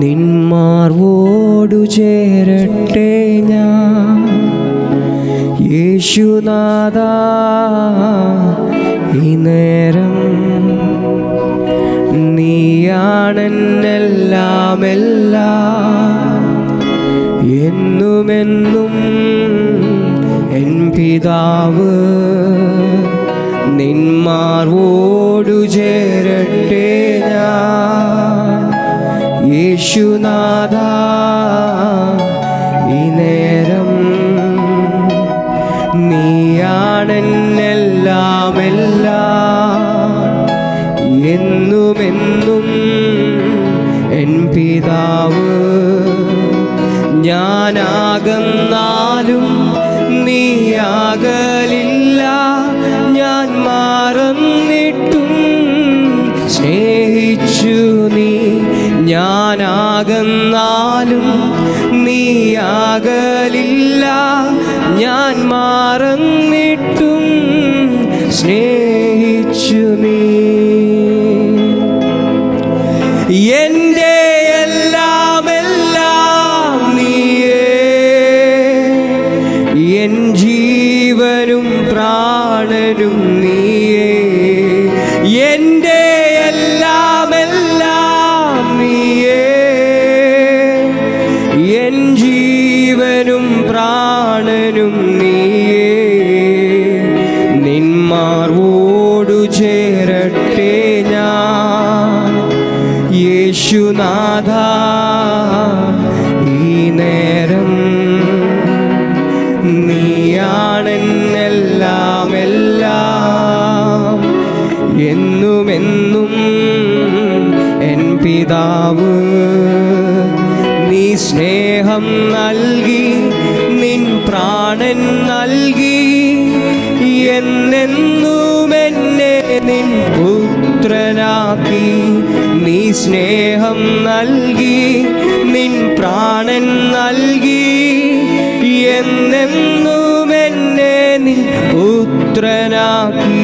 നിന്മാർവോടു ചേരട്ടെ ഞാൻ. യേശുനാഥ ഈ നേരം നീയാണെന്നെല്ലാം എല്ലാം എന്നുമെന്നും എൻ പിതാവ് നിന്മാർവോടു ചേരട്ടെ യേശുനാഥ ഈ നേരം നീയാണെന്നെല്ലാമെല്ലാം എന്നും എൻ പിതാവ് ഞാനാകന്നാലും ഞാനാകന്നാലും നീയാകലില്ല ഞാൻ മാറന്നിട്ടും സ്നേഹിച്ചു നീ. എന്റെ എല്ലാം എല്ലാം നീയേ. എൻ ജീവനും പ്രാണനും ജീവനും പ്രാണനും നീയേ. നിന്മാർവോടു ചേരട്ടെ ഞാൻ. യേശുനാഥ ഈ നേരം നീയാണെന്നെല്ലാം എല്ലാം എന്നുമെന്നും സ്നേഹം നൽകി നിൻ പ്രാണൻ നൽകി എന്നെന്നും എന്നെ നിൻ പുത്രനാക്കി. നീ സ്നേഹം നൽകി നിൻ പ്രാണൻ നൽകി എന്നെന്നും എന്നെ നിൻ പുത്രനാക്കി.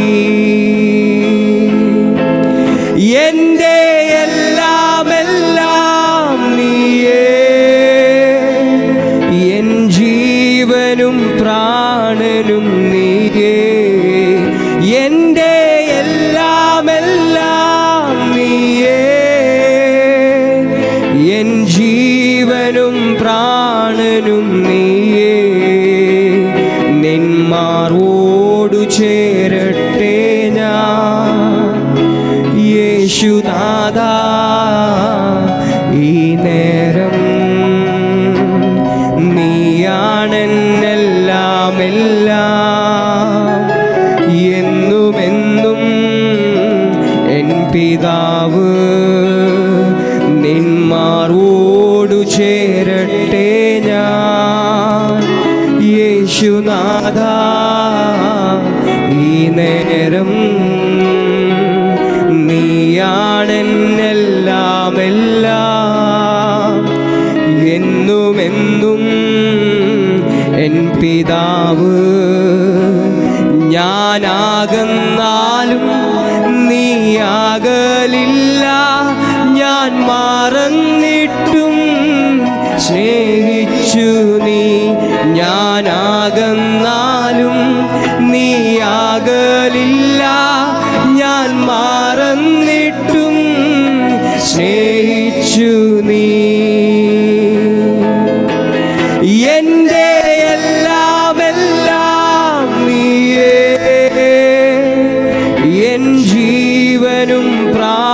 പ്രാണനും നീയേ. നിന്മാറോടു ചേരട്ടെ ഞാൻ. യേശുനാഥ ഈ നേരം നീയാണെന്നെല്ലാം എല്ലാം എന്നുമെന്നും എൻ പിതാവ് നിന്മാറോടു ചേരട്ടെ യേശുനാഥ ഈ നേരം. നീയാണെന്നെല്ലാമെല്ലാം എന്നുമെന്നും എൻ പിതാവ് ഞാനാകുന്നാലും നീയാകലില്ല. ഞാൻ മറന്നിട്ടും സ്നേഹിച്ചു പ്രാ